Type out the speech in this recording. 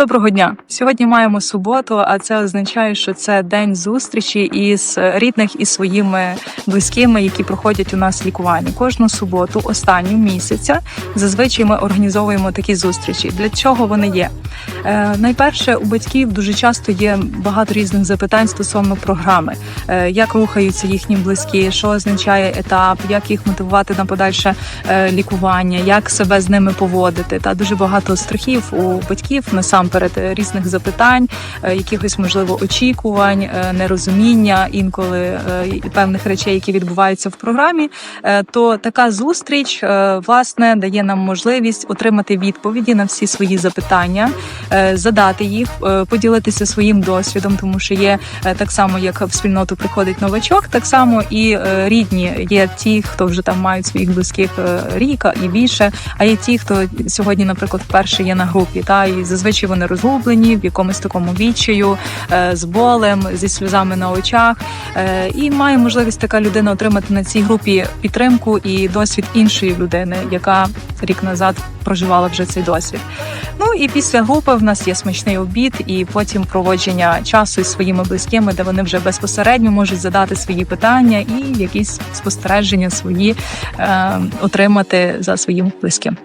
Доброго дня! Сьогодні маємо суботу, а це означає, що це день зустрічі із рідних і своїми близькими, які проходять у нас лікування. Кожну суботу, останню місяця, зазвичай ми організовуємо такі зустрічі. Для чого вони є? Е, найперше, у батьків дуже часто є багато різних запитань стосовно програми, Е, як рухаються їхні близькі, що означає етап, як їх мотивувати на подальше е, лікування, як себе з ними поводити. Та дуже багато страхів у батьків е, різних запитань, е, якихось можливо очікувань, е, нерозуміння інколи е, певних речей, які відбуваються в програмі. То така зустріч власне дає нам можливість отримати відповіді на всі свої запитання, задати їх, поділитися своїм досвідом, тому що є так само, як в спільноту приходить новачок, так само і рідні є ті, хто вже там мають своїх близьких ріка і більше. А є ті, хто сьогодні, наприклад, вперше є на групі, та і зазвичай вони розгублені в якомусь такому відчаю, е, з болем, зі сльозами на очах. Е, І має можливість така людина отримати на цій групі підтримку і досвід іншої людини, яка рік назад проживала вже цей досвід. Ну і після групи в нас є смачний обід, і потім проводження часу із своїми близькими, де вони вже безпосередньо можуть задати свої питання і якісь спостереження свої е, отримати за своїм близьким.